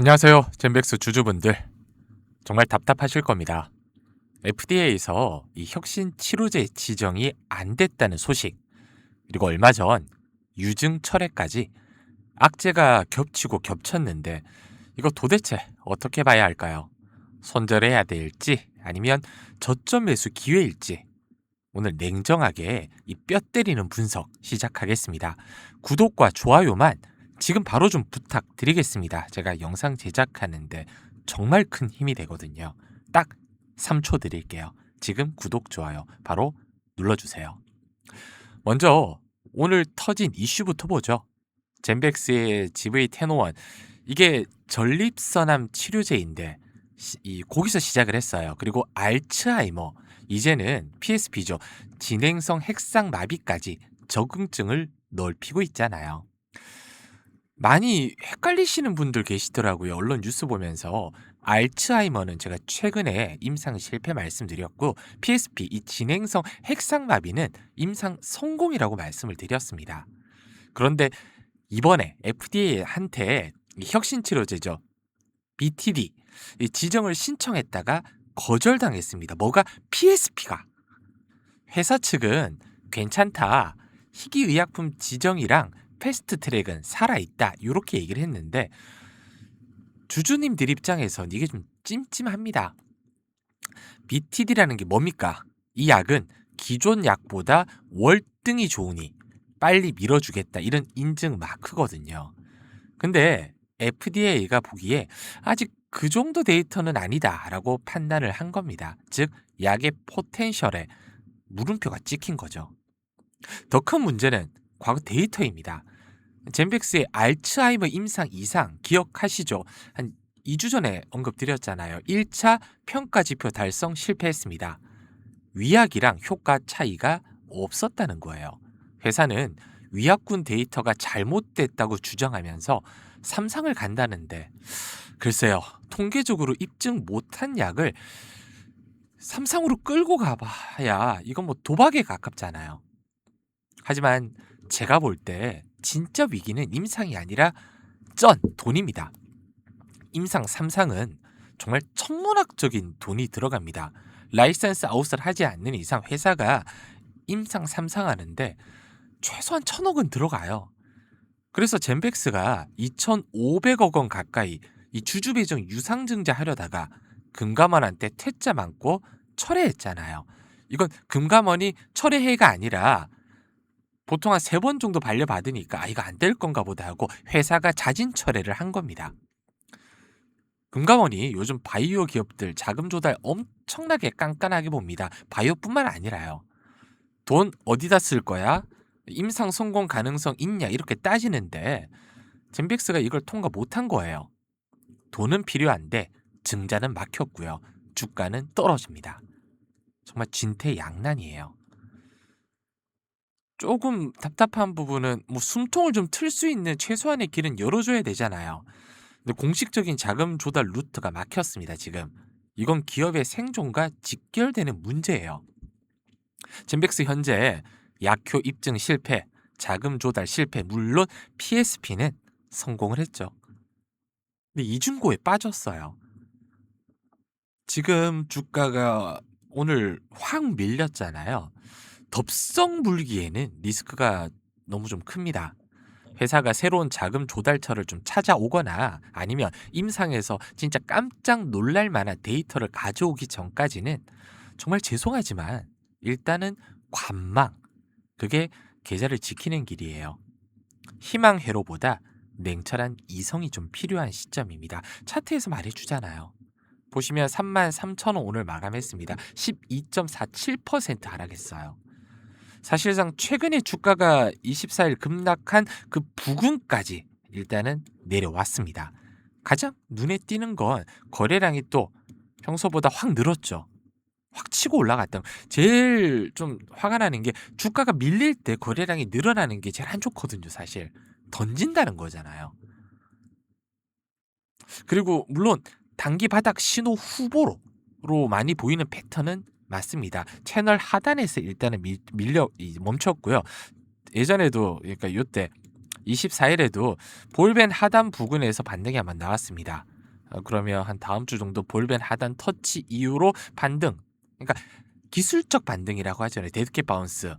안녕하세요. 젠백스 주주분들. 정말 답답하실 겁니다. FDA에서 이 혁신 치료제 지정이 안 됐다는 소식, 그리고 얼마 전 유증 철회까지 악재가 겹치고 겹쳤는데 이거 도대체 어떻게 봐야 할까요? 손절해야 될지 아니면 저점 매수 기회일지 오늘 냉정하게 이 뼈 때리는 분석 시작하겠습니다. 구독과 좋아요만 지금 바로 좀 부탁드리겠습니다. 제가 영상 제작하는데 정말 큰 힘이 되거든요. 딱 3초 드릴게요. 지금 구독, 좋아요 바로 눌러주세요. 먼저 오늘 터진 이슈부터 보죠. 젠백스의 GV1051 이게 전립선암 치료제인데 시- 이 거기서 시작을 했어요. 그리고 알츠하이머 이제는 PSP죠. 진행성 핵상 마비까지 적응증을 넓히고 있잖아요. 많이 헷갈리시는 분들 계시더라고요. 언론 뉴스 보면서 알츠하이머는 제가 최근에 임상 실패 말씀드렸고 PSP 이 진행성 핵상마비는 임상 성공이라고 말씀을 드렸습니다. 그런데 이번에 FDA한테 혁신 치료제죠. BTD 이 지정을 신청했다가 거절당했습니다. 뭐가 PSP가 회사 측은 괜찮다. 희귀의약품 지정이랑 패스트 트랙은 살아있다. 이렇게 얘기를 했는데 주주님들 입장에선 이게 좀 찜찜합니다. BTD라는 게 뭡니까? 이 약은 기존 약보다 월등히 좋으니 빨리 밀어주겠다. 이런 인증 마크거든요. 근데 FDA가 보기에 아직 그 정도 데이터는 아니다라고 판단을 한 겁니다. 즉 약의 포텐셜에 물음표가 찍힌 거죠. 더 큰 문제는 과거 데이터입니다. 젠백스의 알츠하이머 임상 이상 기억하시죠? 한 2주 전에 언급드렸잖아요. 1차 평가 지표 달성 실패했습니다. 위약이랑 효과 차이가 없었다는 거예요. 회사는 위약군 데이터가 잘못됐다고 주장하면서 삼상을 간다는데 글쎄요. 통계적으로 입증 못한 약을 삼상으로 끌고 가봐야 이건 뭐 도박에 가깝잖아요. 하지만 제가 볼 때 진짜 위기는 임상이 아니라 쩐 돈입니다. 임상 3상은 정말 천문학적인 돈이 들어갑니다. 라이센스 아웃을 하지 않는 이상 회사가 임상 3상 하는데 최소한 천억은 들어가요. 그래서 젠백스가 2,500억 원 가까이 이 주주 배정 유상증자 하려다가 금감원한테 퇴짜 많고 철회했잖아요. 이건 금감원이 철회해가 아니라 보통 한 세 번 정도 반려받으니까 아 이거 안 될 건가 보다 하고 회사가 자진 철회를 한 겁니다. 금감원이 요즘 바이오 기업들 자금 조달 엄청나게 깐깐하게 봅니다. 바이오뿐만 아니라요. 돈 어디다 쓸 거야? 임상 성공 가능성 있냐 이렇게 따지는데 젠백스가 이걸 통과 못한 거예요. 돈은 필요한데 증자는 막혔고요. 주가는 떨어집니다. 정말 진퇴양난이에요. 조금 답답한 부분은 뭐 숨통을 좀 틀 수 있는 최소한의 길은 열어줘야 되잖아요. 근데 공식적인 자금 조달 루트가 막혔습니다. 지금 이건 기업의 생존과 직결되는 문제예요. 젠백스 현재 약효 입증 실패, 자금 조달 실패, 물론 PSP는 성공을 했죠. 근데 이중고에 빠졌어요. 지금 주가가 오늘 확 밀렸잖아요. 덥석 물기에는 리스크가 너무 좀 큽니다. 회사가 새로운 자금 조달처를 좀 찾아오거나 아니면 임상에서 진짜 깜짝 놀랄 만한 데이터를 가져오기 전까지는 정말 죄송하지만 일단은 관망 그게 계좌를 지키는 길이에요. 희망 회로보다 냉철한 이성이 좀 필요한 시점입니다. 차트에서 말해주잖아요. 보시면 33,000원 오늘 마감했습니다. 12.47% 하락했어요. 사실상 최근에 주가가 24일 급락한 그 부근까지 일단은 내려왔습니다. 가장 눈에 띄는 건 거래량이 또 평소보다 확 늘었죠. 확 치고 올라갔다. 제일 좀 화가 나는 게 주가가 밀릴 때 거래량이 늘어나는 게 제일 안 좋거든요, 사실. 던진다는 거잖아요. 그리고 물론 단기 바닥 신호 후보로 많이 보이는 패턴은 맞습니다. 채널 하단에서 일단은 밀, 밀려 이- 멈췄고요. 예전에도 그러니까 요때 24일에도 볼벤 하단 부근에서 반등이 한번 나왔습니다. 어, 그러면 한 다음 주 정도 볼벤 하단 터치 이후로 반등. 그러니까 기술적 반등이라고 하잖아요. 데드캣 바운스.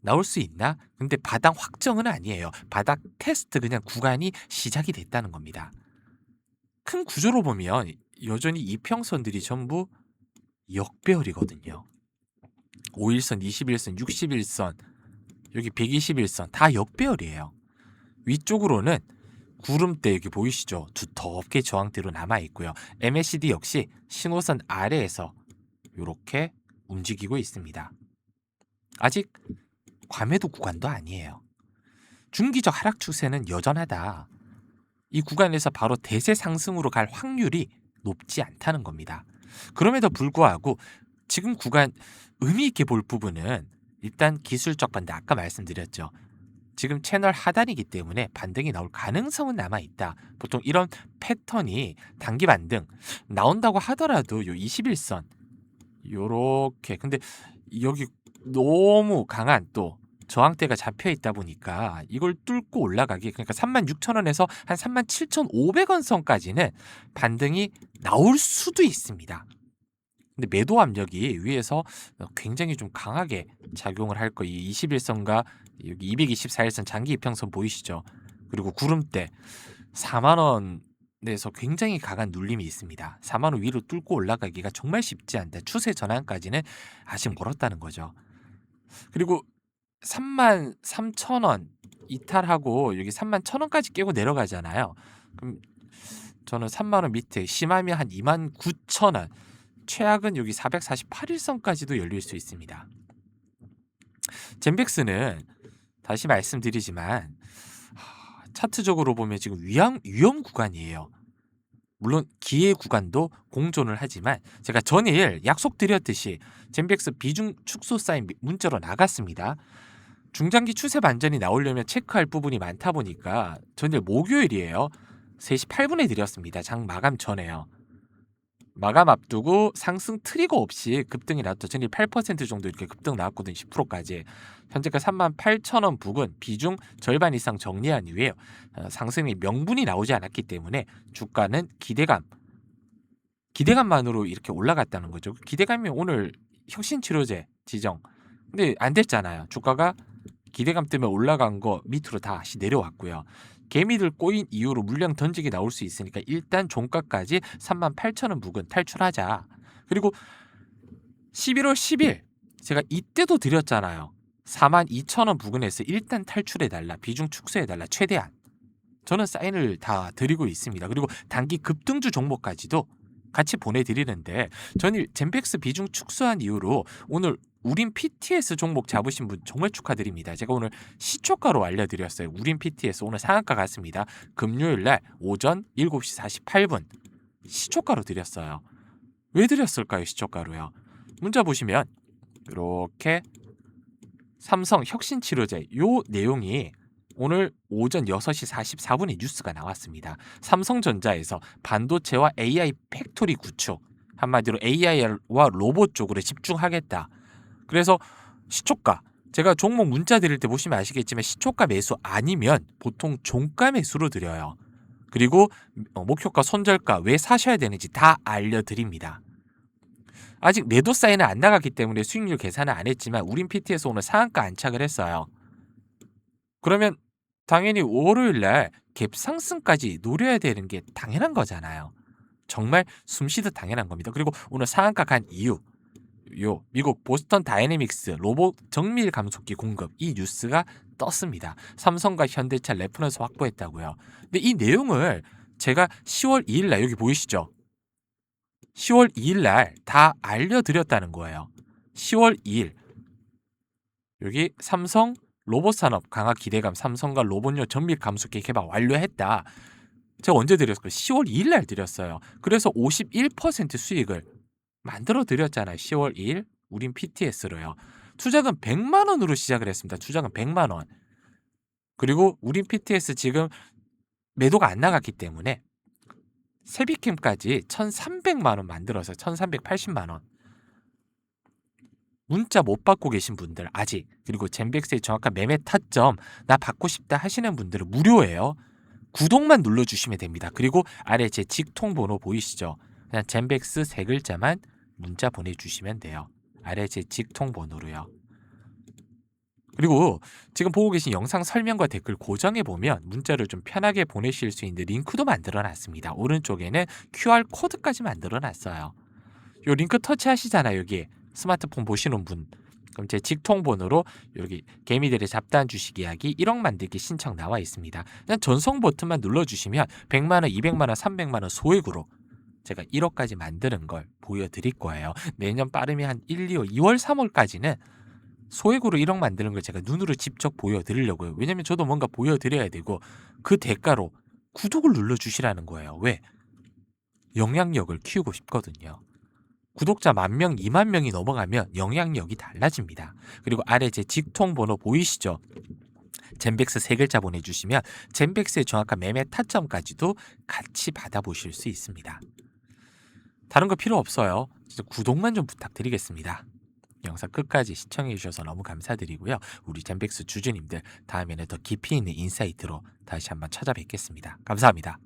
나올 수 있나? 근데 바닥 확정은 아니에요. 바닥 테스트 그냥 구간이 시작이 됐다는 겁니다. 큰 구조로 보면 여전히 이평선들이 전부 역배열이거든요. 5일선, 21선, 61선, 여기 121선 다 역배열이에요. 위쪽으로는 구름대 여기 보이시죠? 두텁게 저항대로 남아 있고요. MACD 역시 신호선 아래에서 이렇게 움직이고 있습니다. 아직 과매도 구간도 아니에요. 중기적 하락 추세는 여전하다. 이 구간에서 바로 대세 상승으로 갈 확률이 높지 않다는 겁니다. 그럼에도 불구하고 지금 구간 의미 있게 볼 부분은 일단 기술적 반등 아까 말씀드렸죠. 지금 채널 하단이기 때문에 반등이 나올 가능성은 남아 있다. 보통 이런 패턴이 단기 반등 나온다고 하더라도 요 21선 요렇게 근데 여기 너무 강한 또 저항대가 잡혀 있다 보니까 이걸 뚫고 올라가기 그러니까 36,000원에서 한 37,500원 선까지는 반등이 나올 수도 있습니다. 근데 매도 압력이 위에서 굉장히 좀 강하게 작용을 할 거예요. 이 21선과 여기 224일선 장기 이평선 보이시죠? 그리고 구름대 4만 원에서 굉장히 강한 눌림이 있습니다. 4만 원 위로 뚫고 올라가기가 정말 쉽지 않다. 추세 전환까지는 아직 멀었다는 거죠. 그리고 3만 3천 원 이탈하고 여기 3만 1천 원까지 깨고 내려가잖아요. 그럼 저는 3만 원 밑에 심하면 한 2만 9천 원 최악은 여기 448일선까지도 열릴 수 있습니다. 젠백스는 다시 말씀드리지만 차트적으로 보면 지금 위험, 위험 구간이에요. 물론 기회 구간도 공존을 하지만 제가 전일 약속드렸듯이 젠백스 비중 축소 사인 문자로 나갔습니다. 중장기 추세 반전이 나오려면 체크할 부분이 많다 보니까 전일 목요일이에요. 3시 8분에 드렸습니다. 장 마감 전에요. 마감 앞두고 상승 트리거 없이 급등이 나왔죠. 전일 8% 정도 이렇게 급등 나왔거든요. 10%까지. 현재가 3만 8천 원 부근 비중 절반 이상 정리한 이후에 어, 상승이 명분이 나오지 않았기 때문에 주가는 기대감 기대감만으로 이렇게 올라갔다는 거죠. 기대감이 오늘 혁신치료제 지정 근데 안 됐잖아요. 주가가 기대감 때문에 올라간 거 밑으로 다시 내려왔고요. 개미들 꼬인 이후로 물량 던지기 나올 수 있으니까 일단 종가까지 3만 8천 원 부근 탈출하자. 그리고 11월 10일 제가 이때도 드렸잖아요. 4만 2천 원 부근에서 일단 탈출해 달라. 비중 축소해 달라. 최대한. 저는 사인을 다 드리고 있습니다. 그리고 단기 급등주 종목까지도 같이 보내드리는데 전일 젠백스 비중 축소한 이후로 오늘 우린 PTS 종목 잡으신 분 정말 축하드립니다. 제가 오늘 시초가로 알려드렸어요. 우린 PTS 오늘 상한가 갔습니다. 금요일 날 오전 7시 48분 시초가로 드렸어요. 왜 드렸을까요? 시초가로요. 문자 보시면 이렇게 삼성 혁신 치료제 요 내용이 오늘 오전 6시 44분에 뉴스가 나왔습니다. 삼성전자에서 반도체와 AI 팩토리 구축 한마디로 AI와 로봇 쪽으로 집중하겠다. 그래서 시초가 제가 종목 문자 드릴 때 보시면 아시겠지만 시초가 매수 아니면 보통 종가 매수로 드려요. 그리고 어, 목표가 손절가 왜 사셔야 되는지 다 알려드립니다. 아직 매도 사인은 안 나갔기 때문에 수익률 계산은 안 했지만 우린 PT에서 오늘 상한가 안착을 했어요. 그러면 당연히 월요일 날 갭 상승까지 노려야 되는 게 당연한 거잖아요. 정말 숨쉬듯 당연한 겁니다. 그리고 오늘 상한가 간 이유 요 미국 보스턴 다이내믹스 로봇 정밀 감속기 공급 이 뉴스가 떴습니다. 삼성과 현대차 레퍼런스 확보했다고요. 근데 이 내용을 제가 10월 2일 날 여기 보이시죠? 10월 2일 날 다 알려드렸다는 거예요. 10월 2일 여기 삼성 로봇 산업 강화 기대감 삼성과 로봇용 정밀 감속기 개발 완료했다. 제가 언제 드렸을까요? 10월 2일 날 드렸어요. 그래서 51% 수익을 만들어 드렸잖아요. 10월 2일 우린 PTS로요. 투자금 100만 원으로 시작을 했습니다. 투자금 100만 원. 그리고 우린 PTS 지금 매도가 안 나갔기 때문에 세비캠까지 1,300만 원 만들어서 1,380만 원. 문자 못 받고 계신 분들 아직 그리고 젠백스의 정확한 매매 타점 나 받고 싶다 하시는 분들은 무료예요. 구독만 눌러주시면 됩니다. 그리고 아래 제 직통 번호 보이시죠? 그냥 젠백스 세 글자만 문자 보내주시면 돼요. 아래 제 직통 번호로요. 그리고 지금 보고 계신 영상 설명과 댓글 고정해 보면 문자를 좀 편하게 보내실 수 있는 링크도 만들어 놨습니다. 오른쪽에는 QR 코드까지 만들어 놨어요. 요 링크 터치하시잖아요, 여기. 스마트폰 보시는 분. 그럼 제 직통 번호로 여기 개미들의 잡다한 주식 이야기 1억 만들기 신청 나와 있습니다. 그냥 전송 버튼만 눌러 주시면 100만 원, 200만 원, 300만 원 소액으로 제가 1억까지 만드는 걸 보여 드릴 거예요. 내년 빠르면 한 1, 2월, 2월, 3월까지는 소액으로 1억 만드는 걸 제가 눈으로 직접 보여드리려고요. 왜냐면 저도 뭔가 보여드려야 되고 그 대가로 구독을 눌러주시라는 거예요. 왜? 영향력을 키우고 싶거든요. 구독자 만 명, 2만 명이 넘어가면 영향력이 달라집니다. 그리고 아래 제 직통 번호 보이시죠? 젠백스 세 글자 보내주시면 젠백스의 정확한 매매 타점까지도 같이 받아보실 수 있습니다. 다른 거 필요 없어요. 진짜 구독만 좀 부탁드리겠습니다. 영상 끝까지 시청해 주셔서 너무 감사드리고요. 우리 젠백스 주주님들 다음에는 더 깊이 있는 인사이트로 다시 한번 찾아뵙겠습니다. 감사합니다.